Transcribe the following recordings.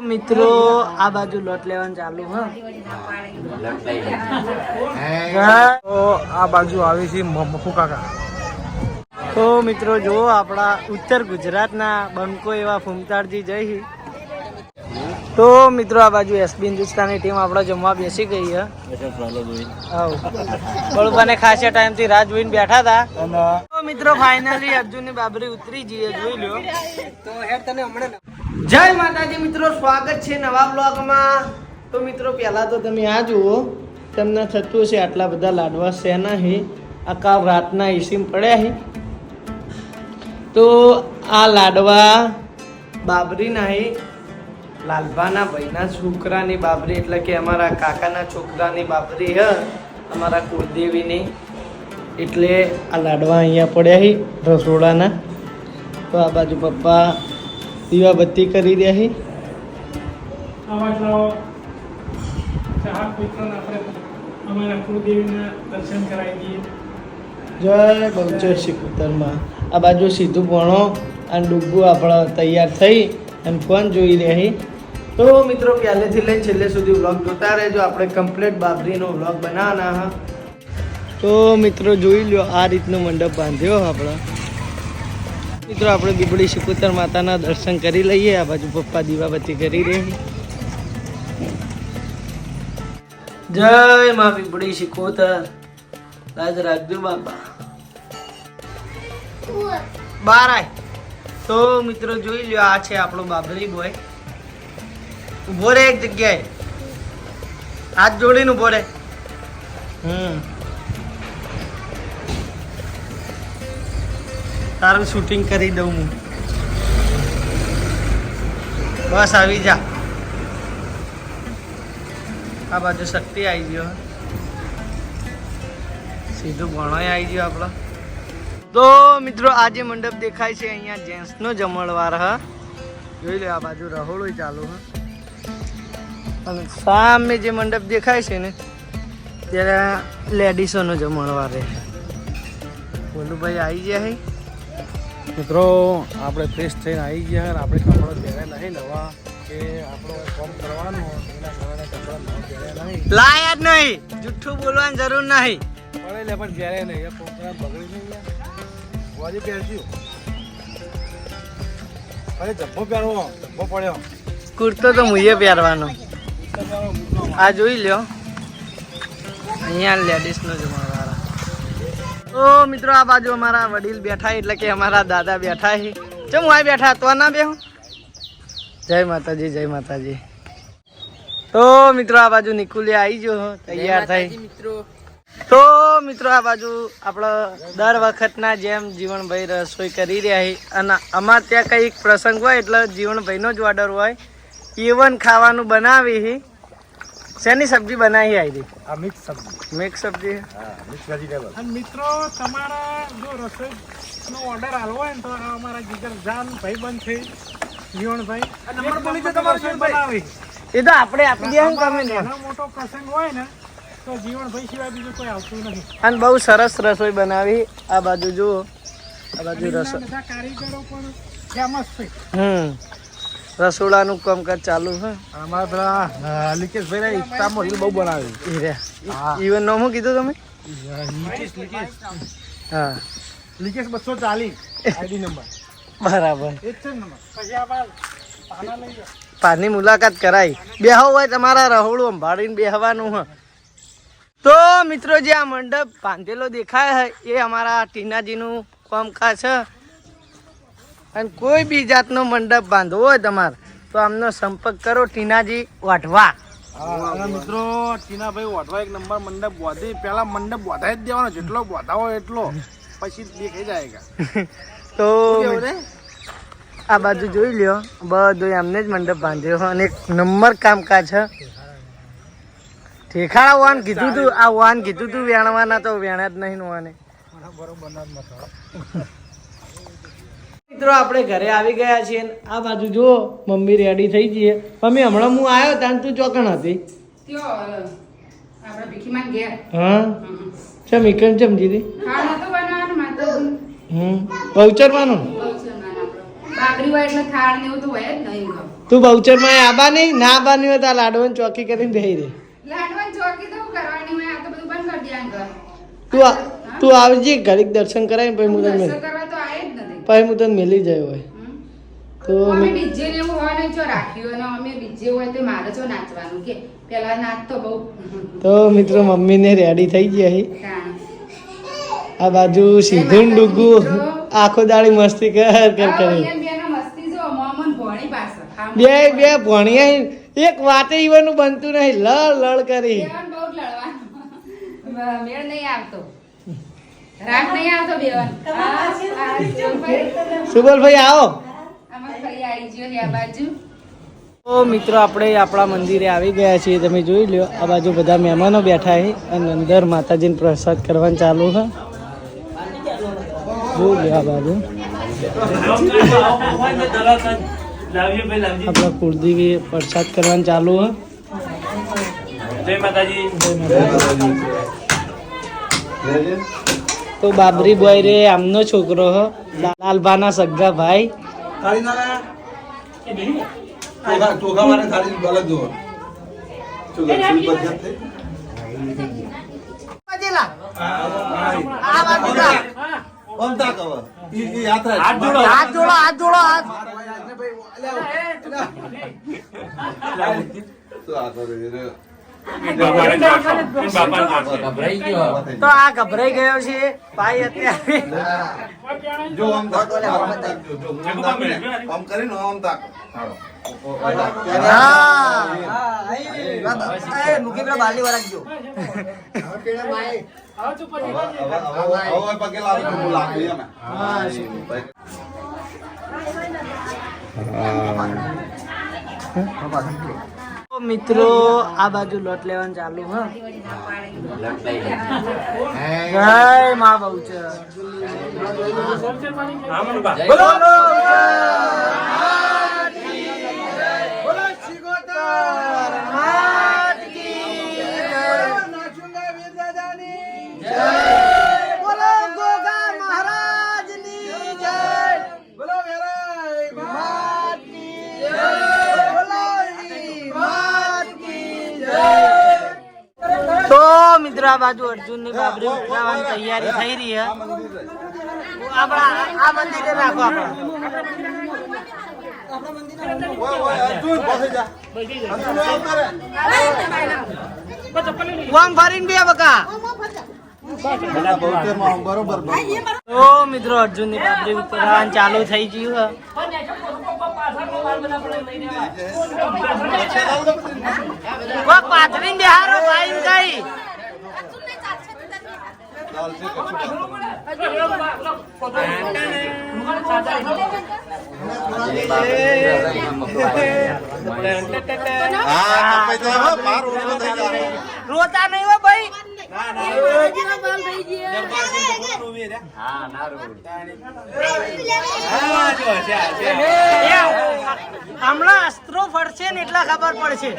મિત્રો, આ બાજુ લોટ લેવાનું ચાલુ, હા. તો આ બાજુ આવી છે મફુ કાકા. તો મિત્રો જો આપણા ઉત્તર ગુજરાતના બંકો એવા ફૂમતાળજી જઈ છે. તો મિત્રો આ બાજુ એસબી હિન્દુસ્તાની ટીમ આપણે જમવા બેસી ગઈ છે. બળુભાને ખાસા ટાઈમથી રાહ જોઈને બેઠા હતા. તો મિત્રો ફાઇનલી અર્જુનની બાબરી ઉતરી જઈએ જોઈ લ્યો. જય માતાજી મિત્રો સ્વાગત છે નવા બ્લોગમાં તો મિત્રો પહેલાં તો તમે આ જુઓ તમને થતું હશે આટલા બધા લાડવા છે નહીં આખા રાતના એસીમ પડ્યા હે. તો આ લાડવા બાબરી હે. લાલભાના ભાઈના છોકરાની બાબરી એટલે કે અમારા કાકાના છોકરાની બાબરી હ અમારા કુળદેવીની. એટલે આ લાડવા અહીંયા પડ્યા છે રસોડાના. તો આ બાજુ પપ્પા દીવાબત્તી કરી રહ્યા શ્રી દઈએ. જય બહુચર શિકુતરમાં આ બાજુ સીધું ભણો અને ડુબ્બુ આપણા તૈયાર થઈ અને ફોન જોઈ રહ્યા તો મિત્રો પહેલેથી લઈને છેલ્લે સુધી વ્લોગ જોતા રહેજો. આપણે કમ્પ્લીટ બાબરીનો વ્લોગ બનાવવાના હા. તો મિત્રો જોઈ લો આ રીતનો મંડપ બાંધ્યો આપણે. મિત્રો આપણે બીબડી શિકુતર માતાના દર્શન કરી લઈએ. આ બાજુ પપ્પા દીવાબત્તી કરી રહી જય માં બીબડી શિકોતર. રાજ રાખજો બાપા. બાર આય. તો મિત્રો જોઈ લ્યો આ છે આપણો બાબરી બોય ઊભો રે એક જગ્યાએ. હાથ જોડીને ઊભો રે. હમ. તારું શૂટિંગ કરી દઉં હું. બસ આવી જા. આ બાજુ શક્તિ આવી ગયો. સીધું ભણોય આવી ગયો આપણો. તો મિત્રો આ જે મંડપ દેખાય છે અહીંયા જેન્ટ્સનો જમણવાર, હ. જોઈ લો આ બાજુ રહોળો ચાલુ, હ. અને સામે જે મંડપ દેખાય છે ને ત્યારે લેડીસોનો જમણવાર રહે ભોલુભાઈ ભાઈ આવી ગયા હે? મિત્રો આપણે ફ્રેશ થઈને આવી ગયા અને આપણે કપડાં પહેરેલા નહીં નવા કે આપણો કામ કરવાનો એના કારણે કપડાં પહેર્યા નહીં. લાયા જ નહીં જુઠ્ઠું બોલવાની જરૂર નહીં. પડેલે પણ જ્યારે નહીં એ કોમ બગડી નહીં વાજી પહેરજો. અરે જબ્બો પહેરવો જબ્બો પડ્યો. કુર્તો તો મુઈએ પહેરવાનો. આ જોઈ લ્યો. અહીંયા લેડીઝનો જમણવાળા તો મિત્રો આ બાજુ અમારા વડીલ બેઠા એટલે કે અમારા દાદા બેઠા છે. ચમ હું બેઠા? તો ના બેહું? જય માતાજી જય માતાજી. તો મિત્રો આ બાજુ નિકુલે આવી ગયો તૈયાર થઈ. તો મિત્રો આ બાજુ આપણે દર વખતના જેમ જીવનભાઈ રસોઈ કરી રહ્યા છે. અને અમારે ત્યાં કંઈક પ્રસંગ હોય એટલે જીવનભાઈનો જ ઓર્ડર હોય. ઇવન ખાવાનું બનાવી છે શેની સબ્જી બનાવી આવી આ મિક્સ સબ્જી. મિક્સ સબ્જી? હા મિક્સ વેજીટેબલ. અને મિત્રો તમારા જો રસોઈનો ઓર્ડર આલવો હોય ને તો અમારા જીગર જાન ભાઈબંધ છે જીવણભાઈ નંબર બોલી દે તમારો જીવણભાઈ. બનાવી. એ તો આપણે આપી દઈએ ને તમે ને. મોટો પ્રસંગ હોય ને તો જીવણભાઈ સિવાય બીજું કોઈ આવતું નથી. અને બહુ સરસ રસોઈ બનાવી. આ બાજુ જુઓ. આ બાજુ રસોઈ કારીગરો પણ ફેમસ છે. હમ. રસોડાનું કામકાજ ચાલુ છે અમારા પેલા લીકેશભાઈ ઇન્સ્ટામાં રીલ બહુ બનાવે. ઇવન નો હું કીધું તમે? લિકેશ લિકેશ. હા. લિકેશ બસો ચાલીસ આઈડી નંબર. બરાબર. પાના મુલાકાત કરાઈ. બેહો હોય તમારા રહોડું સંભાળીને બેહવાનું હ. તો મિત્રો જે આ મંડપ બાંધેલો દેખાય એ અમારા ટીનાજીનું કામકાજ છે અને કોઈ બી જાતનો મંડપ બાંધવો હોય તમારે તો આમનો સંપર્ક કરો ટીનાજી વાઢવા. મિત્રો ટીનાભાઈ વાઢવા એક નંબર મંડપ બોધી પેલા મંડપ બોધાઈ જ દેવાનો જેટલો બોધાવો એટલો પછી દેખાઈ જાય તો આ બાજુ જોઈ લ્યો બધું એમને જ મંડપ બાંધ્યો અને એક નંબર કામકાજ છે. ઠેખાડા વાન કીધું તું આ વાન કીધું તું વેણવાના તો વેણ્યા જ નહીં વાને. મિત્રો આપણે ઘરે આવી ગયા છીએ ને આ બાજુ જુઓ મમ્મી રેડી થઈ જઈએ મમ્મી હમણાં હું આવ્યો ત્યાં તું ચોકણ હતી. ઘેર? હા? ચમ ઇકન ચમ દીદી હમ. બહુચરવાનું તો હોય જ નહીં ના આબા નહીં હોય તો આ લાડવાની ચોકી કરીને બેહી રહે તું ચોકી તો હું કરવાની હોય આ તો બધું બંધ કરી દે આગળ તું આ- તું આવજે ઘડીક દર્શન કરાય પછી હું તને પછી હું તને મેલી જાય હોય. તો અમે ડીજે ને એવું હોય ને જો રાખ્યું અને અમે ડીજે હોય તો મારે જો નાચવાનું કે પેલા નાચ તો બહુ. તો મિત્રો મમ્મીને રેડી થઈ ગયા છે આ બાજુ સીધું ડુગુ આખો દાડી મસ્તી કર કર કરી. બે બે ભણ્યા એક વાતે ઈવાનું બનતું નહીં. લળ લળ કરી. બહુ લડવાનું. મેળ નહીં આવતો. રાગ નહીં આવતો બેવાન સુબલભાઈ આવો. તો મિત્રો આપણે આપણા મંદિરે આવી ગયા છીએ. તમે જોઈ લ્યો આ બાજુ બધા મહેમાનો બેઠા છે અને અંદર માતાજીને પ્રસાદ કરવાનું ચાલુ છે. જોઈ લ્યો આ બાજુ. આપણા કુળદેવી પ્રસાદ કરવાનું ચાલુ છે. જય માતાજી. તો બાબરી બોય રે આમનો છોકરો હો. લાલભાના સગ્ગા ભાઈ. જોડો. હાથ જોડો. હાથ કરે? તો આ ગભરાઈ ગયો છે ભાઈ અત્યારે જો આમ આમ તાક ને. આમ તાક. હાલો. હવે- હવે- હવે પગે મિત્રો આ બાજુ લોટ લેવાનું ચાલુ હા. મા બહુચર. છે આ બાજુ અર્જુનની બાબરી ઉતરાવાની તૈયારી થઈ રહી છે. આપણા આ મંદિરે રાખો આપણા. ફરીને બે બકા. બરોબર. મિત્રો અર્જુનની બાબરી ઉતરાવાનું ચાલુ થઈ ગયું પાથરી બેહારો ભાઈ કઈ થઈ જાય. રોતા નહીં હમણાં અસ્ત્રો ફરશે ને એટલા ખબર પડશે.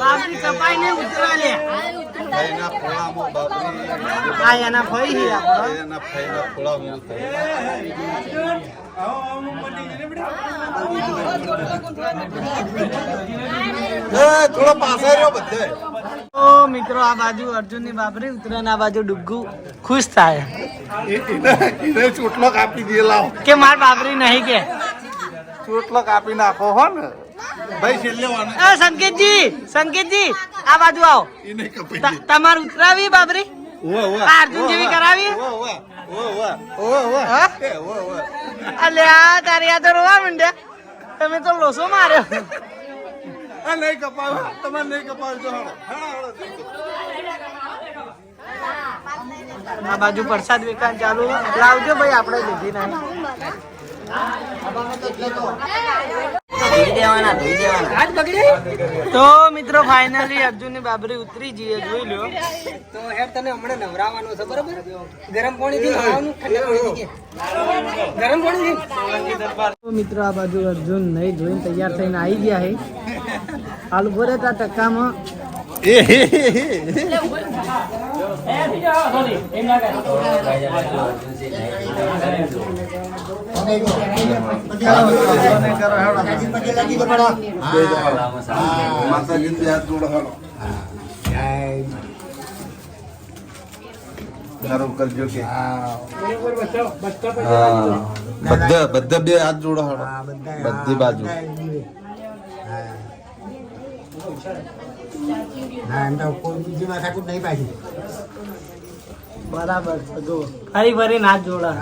બાબરી કપાઈ ને ઉતરા લે આ એના છે. એના. એ, થોડો પાસે રહ્યો બધે તો મિત્રો આ બાજુ અર્જુનની બાબરી ઉતરે આ બાજુ ડુગ્ગુ ખુશ થાય. એને ચોટલો કાપી દે લાવો કે માર બાબરી નહીં કે? ચોટલો કાપી નાખો હો ને ભાઈ છેલ્લે વાને સંકેતજી સંકેતજી આ બાજુ આવો. તમારે ઉતરાવી બાબરી? અર્જુન જેવી કરાવી? અલ્યા તારી આ તો રોવા માંડ્યા તમે તો લોસો માર્યો. આ નહીં કપાવ તમારે નહીં કપાવ જો હાલો હાલો આ બાજુ પ્રસાદ વિકાસ ચાલુ. લાવજો ભાઈ આપણે લીધી નહીં તો મિત્રો ફાઇનલી અર્જુનની બાબરી ઉતરી જઈએ જોઈ લો તો હેડ તને હમણાં નવરાવાનો છે બરોબર? ગરમ ઠંડા પાણીથી કે? ગરમ પાણીથી? તો મિત્રો આ બાજુ અર્જુન નહીં જોઈને તૈયાર થઈને આવી ગયા છે. હાલ ઊભો રહેતા ટકામાં. માતાજીને બે હાથ જોડો હાલો કરજો કે હા બધા. બધા બે હાથ જોડો હાલો બધી બાજુ બરાબર જો ફરી ફરી નાચ જોડા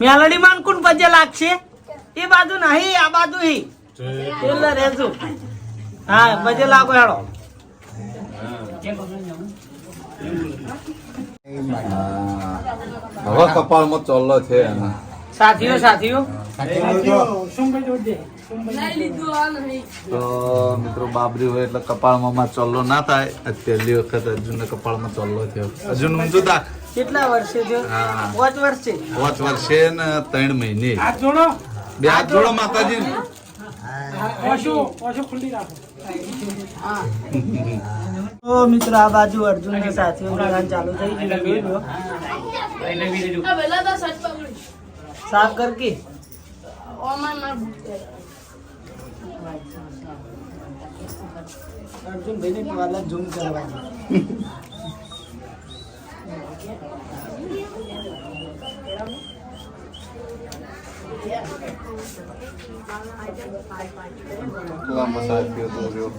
મેલડી માં કોણ પજે લાગશે? એ બાજુ નહીં આ બાજુ હી. એટલે રેજો હા પજે લાગો હેડો. હવે કપાળમાં ચોલ્લો છે એના. સાથીઓ સાથીઓ. તો મિત્રો બાબરી હોય એટલે કપાળમાં ચલ્લો ચોલ્લો ના થાય. પહેલી વખત અર્જુનને કપાળમાં ચોલ્લો થયો. અર્જુન ઊંધું તાક કેટલા વર્ષે છે? પાંચ વર્ષે? પાંચ વર્ષે ને ત્રણ મહિને. હાથ જોડો. બે હાથ જોડો માતાજી. મિત્રો આ બાજુ અર્જુન ને સાથીઓ ચાલુ થઈ ગયું સાફ કર કે? અર્જુન ભાઈ ને ઝૂમ કરવા પેલા મસાજ પીયો તો રહ્યો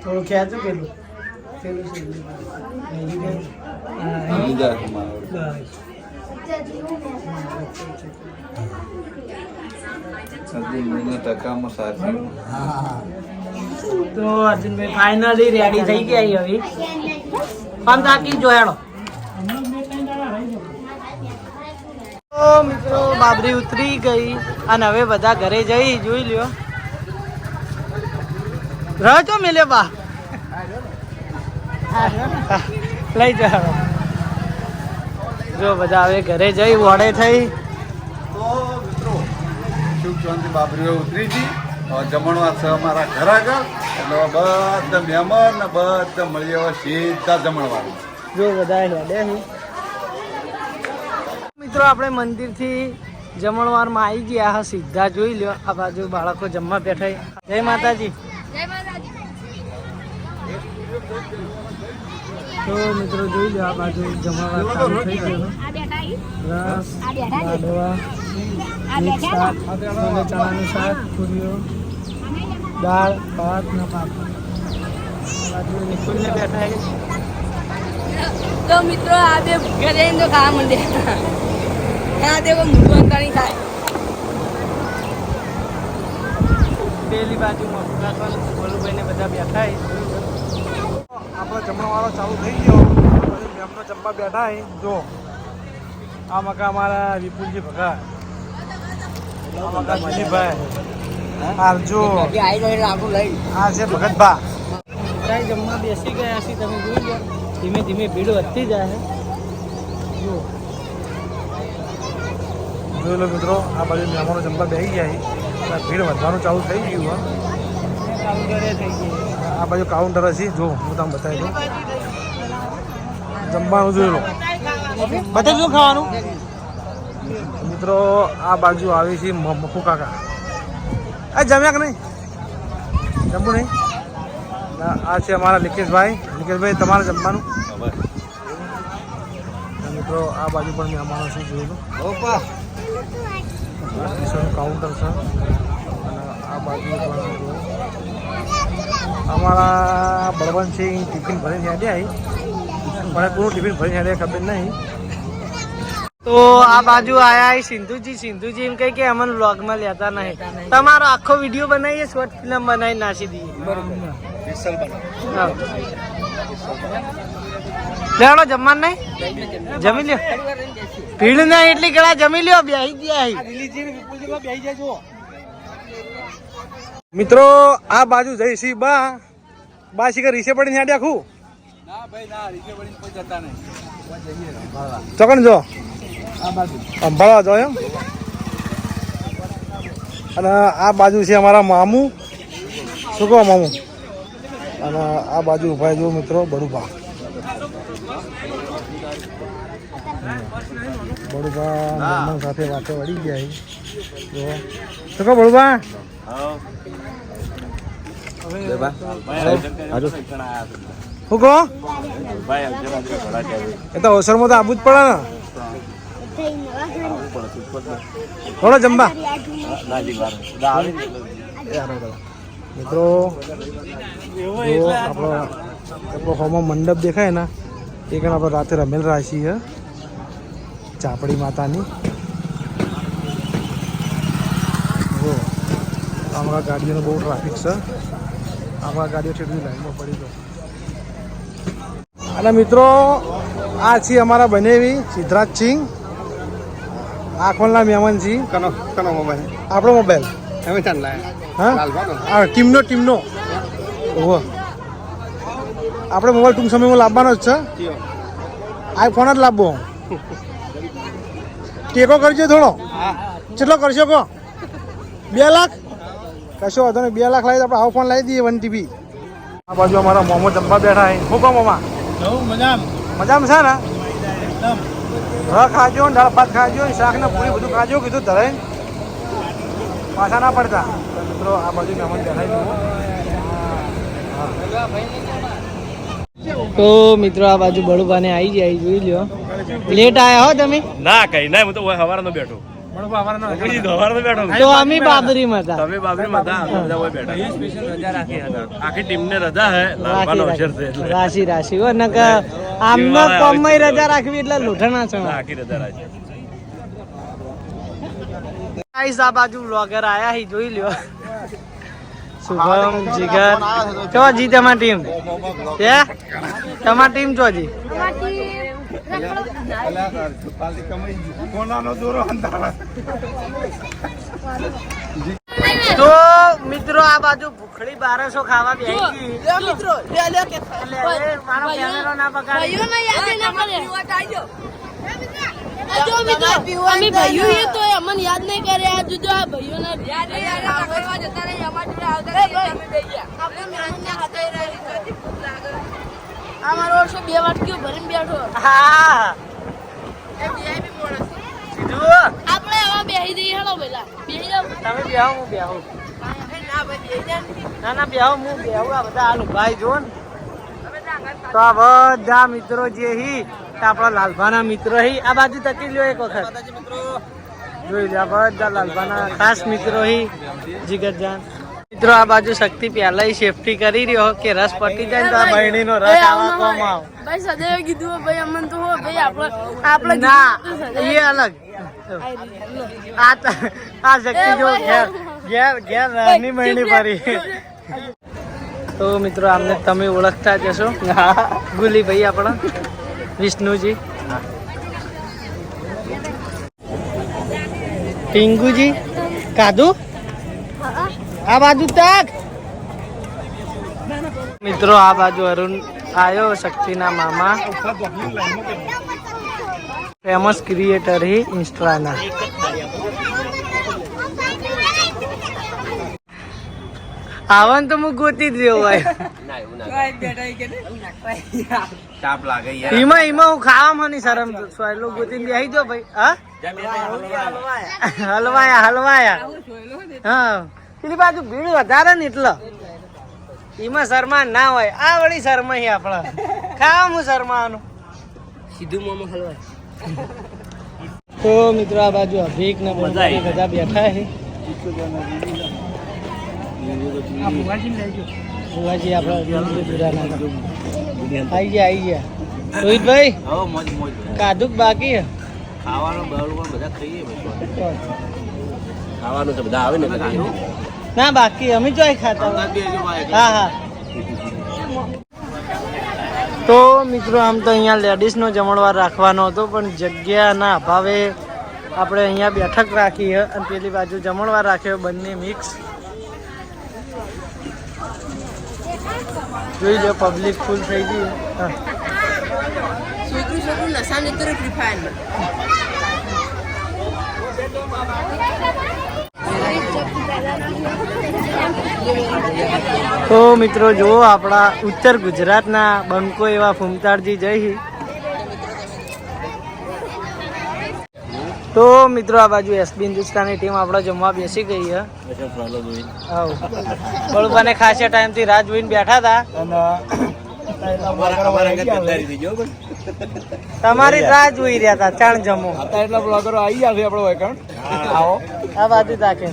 થોડું ખેંચું પેલું. પેલું છે મેગી તો અર્જુનભાઈ ફાઇનલી રેડી થઈ ગયા હવે. પણ તાકી જોયાડો તો મિત્રો બાબરી ઉતરી ગઈ અને હવે બધા ઘરે જઈ, જોઈ લ્યો. રહો છો મેલે બા? લઈ જાઓ જો બધા હવે ઘરે જઈ, વડે થઈ. તો મિત્રો, શુભ બાબરીઓ ઉતરી છે હવે જમણવાર છે અમારા ઘર આગળ. એટલે બધા મહેમાન ને બધા મળી આવે સીધા જમણવાર. જો બધા હેડે મિત્રો આપણે મંદિરથી જમણવારમાં આવી ગયા હા સીધા જોઈ લ્યો. આ બાજુ બાળકો જમવા બેઠા. જય માતાજી. તો મિત્રો જોઈ લો આ બાજુ જમણવાર ચાલુ થઈ ગયો. રસ લાડવા શાક ચણાનું શાક પૂરીઓ. દાળ ભાત ને પાપડ. તો મિત્રો આ બે ઘરે તો ખાવા માંડે ત્યાં તે કોઈ મૂકવાનું નહીં થાય. પેલી બાજુ ભોલુભાઈ ને બધા બેઠા છે. આપણો જમણવાળો ચાલુ થઈ ગયો. પછી મેમનો જમવા બેઠા છે. જો આ મકા અમારા વિપુલજી ભગા. આ મકા મનીભાઈ આરજો આ છે ભગતભા ત્યાં જમવા બેસી ગયા છે તમે જોઈ લો. ધીમે ધીમે ભીડ વધતી જાય છે. જુઓ જોઈ લો મિત્રો આ બાજુ મહેમાનો જમવા બેસી જાય છે. ભીડ વધવાનું ચાલુ થઈ ગયું કાઉન્ટરે થઈ આ બાજુ કાઉન્ટર હશે. જો હું તમને બતાવી દઉં. જમવાનું જોઈ લો. બધા શું ખાવાનું? મિત્રો આ બાજુ આવી છે મફુ કાકા. આ જમ્યા કે નહીં? જમવું નહીં? આ છે અમારા લિકેશભાઈ. લિકેશભાઈ તમારે જમવાનું? મિત્રો આ બાજુ પણ મેં અમારા શું જોયું કાઉન્ટર છે અને આ બાજુ પણ. અમારા બળવંતસિંહ ટિફિન ભરીને હેડ્યા પણ પૂરું ટિફિન ભરીને હેડ્યા ખબર નહીં. તો આ બાજુ આયા સિંધુજી સિંધુજી એમ કહે કે અમને વ્લોગમાં લેતા નહીં. તમારો આખો વીડિયો બનાવીએ શોર્ટ ફિલ્મ બનાવી નાસી દઈએ. હા. લેવડો જમવાનું નહીં? જમી લ્યો. ભીડ નહીં એટલી ગળા જમી લ્યો બેહી ગયા મિત્રો આ બાજુ જઈશી બા. બા શીખર રીસે પડીને હેડ્યા ખું? ચોકણ જો. અંબાળા જો એમ? અને આ બાજુ છે અમારા મામું. શું કહો મામુ? અને આ બાજુ ઊભા જો મિત્રો બડુભા. બડુભા મહેમાન સાથે વાતો વળી ગયા છે. જો. શું કહો બડુભા? શું કહો? એ તો અવસરમાં તો આવવું જ પડે ને. થોડો જમવા મિત્રો, જો આપણો આપણો હોમો મંડપ દેખાય ને, એ કારણ આપણે રાતે રમેલ રાશી છે. ચાપડી માતાની. જો અમારા ગાડીઓનો બહુ ટ્રાફિક છે. આપણા ગાડીઓ છે બધી લાઈનમાં પડી ગયો અને મિત્રો, આ છે અમારા બનેવી સિદ્ધરાજ સિંહ. આખોલના મહેમાન જી કનો કનો મોબાઈલ? આપણો મોબાઈલ. અમે ચાલ લાયા. હા? ટીમનો ટીમનો. ઓહો. આપણે મોબાઈલ ટૂંક સમયમાં લાવવાનો જ છે. આઈફોન જ લાવવો. ટેકો કરજો થોડો. કેટલો કરશો કહો? બે લાખ? કશો વાંધો નહીં. બે લાખ લાવી તો આપણે આવો ફોન લાવી દઈએ વન ટીવી આ બાજુ અમારા મોમો જમવા બેઠા છે. હું કહો મોમા મજામાં. છે ને? રહ ખાજો ને દાળ ભાત ખાજો ને શાક ને પૂરી બધું ખાજો કીધું ધરાય પાછા ના પડતા. મિત્રો આ બાજુ મહેમાન બેઠા તો મિત્રો આ બાજુ બળુભાને આવી જાય જોઈ લ્યો. લેટ આયા હો તમે? ના કઈ ના હું તો હવારનો બેઠો બેઠો. તો અમે બાબરીમાં હતા. તમે બાબરી હતા બધા ઓય બેઠા. રજા રાખી આખી ટીમને રજા હે લાલબાનો અવસર છે એટલે. રાશિ રાશિ. હો નકર આમને કોમમાં રજા રાખવી એટલે લૂંટણા છે. આખી રજા રાખી. ગાઈસ આ બાજુ વ્લોગર આયા હી જોઈ લ્યો. શુભમ જીગર? ચો જી તમારી ટીમ તમારી ટીમ જો તો મિત્રો આ બાજુ ભૂખડી બારસો ખાવા બેસી મિત્રો મારો કેમેરો ના ના. ભાઈઓ અમને યાદ નહીં કરે. આ જોજો આ નહીં આવવા જતા રહી અમાર જોડે આવતા રહી આ મારો વર્ષો બે વાટકીઓ ભરીને બેઠો. હા. એ વીઆઈપી માણસ છે. સીધું? આપણે હવે બેહી જઈએ હેલો પેલા. બેહી જાવ તમે બેહો હું બેહો. ના ભાઈ બેહી જા ના. ના બેહો હું બેહું. આ બધા હાલ ભાઈ જો ને. તો આ બધા મિત્રો જે હી તે આપણા લાલભાના મિત્ર હી. આ બાજુ તકી લ્યો એક વખત. જોઈ લે આ બધા લાલભાના ખાસ મિત્રો હી. જીગરજાન. મિત્રો આ બાજુ શક્તિ પહેલા સેફટી કરી રહ્યો કે રસ પટી જાય તો આ બહેણીનો રસ આવા કોમ આવ. ભાઈ સદાય કીધું ભાઈ અમન તો હો ભાઈ આપણે આપણે ના એ અલગ. આ આ શક્તિ જો ઘેર ઘેર ઘેર રાની મહિની ભરી. તો મિત્રો આમને તમે ઓળખતા જ હશો. ગુલી ભાઈ આપણા. વિષ્ણુજી. ટીંગુજી કાદુ. આ બાજુ તક. મિત્રો, આ બાજુ અરુણ આવ્યો શક્તિના મામા. ફેમસ ક્રિએટર હી ઇન્સ્ટાના. આવન તો હું ગોતી જ રહ્યો ભાઈ એમાં એમાં હું ખાવા નહીં શરમ સોયલો ગોતી ભાઈ. હા? હલવાયા હલવાયા. પેલી બાજુ ભીડ વધારે ને એટલે. એમાં શર્મા ના હોય. આ વળી શર્મા હી આપણા. ખાવા હું શરમાવાનું? તો મિત્રો આ બાજુ અભિક ને બધા બધા બેઠા છે. ભુવાજી આપણા આઈ ગયા આઈ ગયા. રોહિતભાઈ કાદુક બાકી હે? ખાવાનું તો બધા આવે ને ના બાકી અમે જો ખાતા. હા હા. તો મિત્રો આમ તો અહીંયા લેડીઝનો જમણવાર રાખવાનો હતો પણ જગ્યાના અભાવે આપણે અહીંયા બેઠક રાખી અને પેલી બાજુ જમણવાર રાખ્યો બંને મિક્સ. જોઈ લો પબ્લિક ફૂલ થઈ ગઈ હા. છોકરી છોકરી નશા નહીં તો મિત્રો જુઓ આપણા ઉત્તર ગુજરાતના બંકો એવા ફૂમતાળજી જઈ તો મિત્રો આ બાજુ એસબી હિન્દુસ્તાનની ટીમ આપણે જમવા બેસી ગઈ છે. બળુભાને ખાસા ટાઈમથી રાહ જોઈને બેઠા હતા. તમારી રાહ જોઈ રહ્યા હતા ચાણ જમો. એટલા બ્લોગરો આવી ગયા છે આપણો એકાઉન્ટ આવો. આ બાજુ તાકે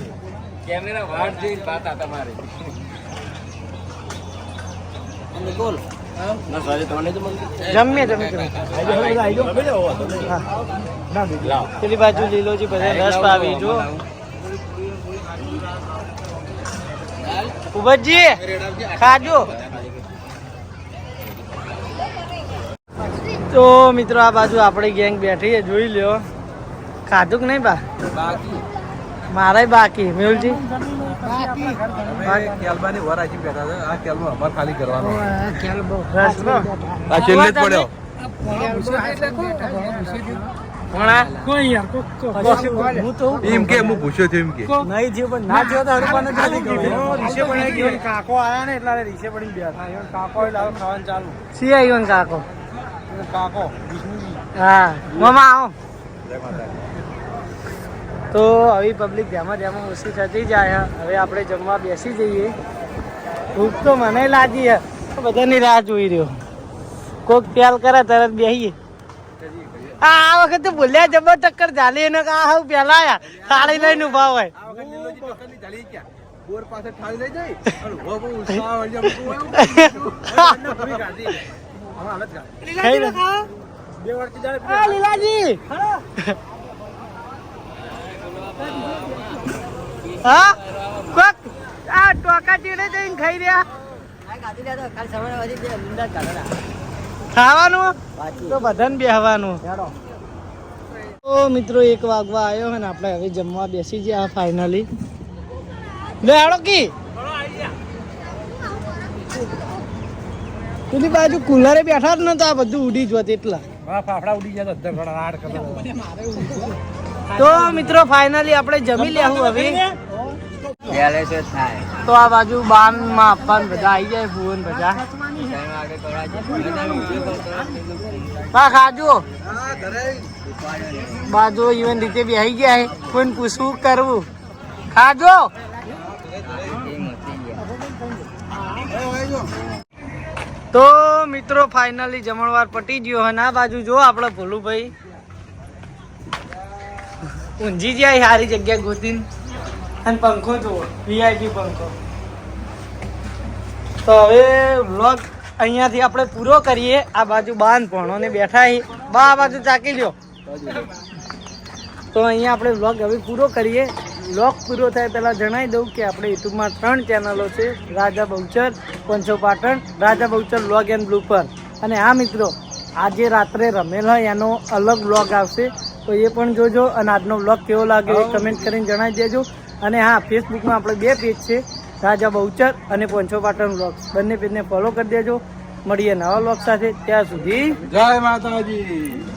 જમીએ જમીએ હા. પેલી બાજુ લીલોજી બધા રસ પાવી જો. ઉભજી ખાજો. તો મિત્રો આ બાજુ આપણી ગેંગ બેઠી છે જોઈ લ્યો. ખાધું કે નહીં બા? મારે બાકી. મેહુલજી? કેલબાની વર આજી બેઠા છે. આ કેલમાં અમાર ખાલી કરવાનો. રસનો? આ છેલ્લે જ પડ્યો. કોણા હું તો એમ કે હું પૂછ્યો છું એમ કે. નહીં થયું પણ ના થયો તો હરપાને ખાલી રીસે પડી ગયો. કાકો. કાકો હા મામા આવો. તો હવે પબ્લિક ધ્યામાં ધ્યામાં ઓછી થતી જાય. હવે આપણે જમવા બેસી જઈએ. ભૂખ તો મને લાગી બધાની રાહ જોઈ રહ્યો. કોક પ્યાલ કરે તરત બેસીએ આ આ વખતે ભૂલ્યા જબર ટક્કર ચાલી એને કે આ હાવ પેલા આયા. થાળી લઈને ઊભા હોય. બોર પાસે થાળી લઈ જાય બે વર્ષથી જાણે આ લીલાજી. હા કોક આ ટોકા ચીડે જઈને ખાઈ રહ્યા. ખાવાનું? તો બધાને બેહવાનું. તો મિત્રો એક વાગવા આવ્યો હોય ને આપણે હવે જમવા બેસી ગયા ફાઇનલી લે હાડો કી. પેલી બાજુ કુલરે બેઠા જ નતા આ બધું ઉડી જોત એટલા ફાફડા ઉડી ગયા તો ઘણા આઠ કલર તો મિત્રો ફાઇનલી આપણે જમી લેવું હવે. તો આ બાજુ બાનમાં આપવાનું બધા આવી જાય ભુવન બધા. હા ખાજો. બાજુ ઇવન રીતે બેસી ગયા કોઈને પૂછવું કરવું? ખાજો. તો મિત્રો ફાઇનલી જમણવાર પટી ગયો અને આ બાજુ જો આપણે ભોલુભાઈ. ઊંઝી જાય સારી જગ્યા ગોતીને. અને પંખો જુઓ વીઆઈપી પંખો. તો હવે વ્લોગ અહીંયાથી આપણે પૂરો કરીએ. આ બાજુ બાન ભણોને બેઠા છે બા, આ બાજુ ચાકી લ્યો. તો અહીંયા આપણે વ્લોગ હવે પૂરો કરીએ. વ્લોગ પૂરો થાય પહેલાં જણાવી દઉં કે આપણે યુટ્યુબમાં ત્રણ ચેનલો છે Raja Bahuchar પંચો Patan Raja Bahuchar blog and blooper અને હા મિત્રો આજે રાત્રે રમેલા એનો અલગ વ્લોગ આવશે તો એ પણ જોજો અને આજનો બ્લોગ કેવો લાગ્યો એ કમેન્ટ કરીને જણાવી દેજો. અને હા ફેસબુકમાં આપણે બે પેજ છે રાજા બહુચર અને પંચો પાટણ વ્લોગ બંને પેજને ફોલો કરી દેજો. મળીએ નવા બ્લોગ સાથે. ત્યાં સુધી જય માતાજી.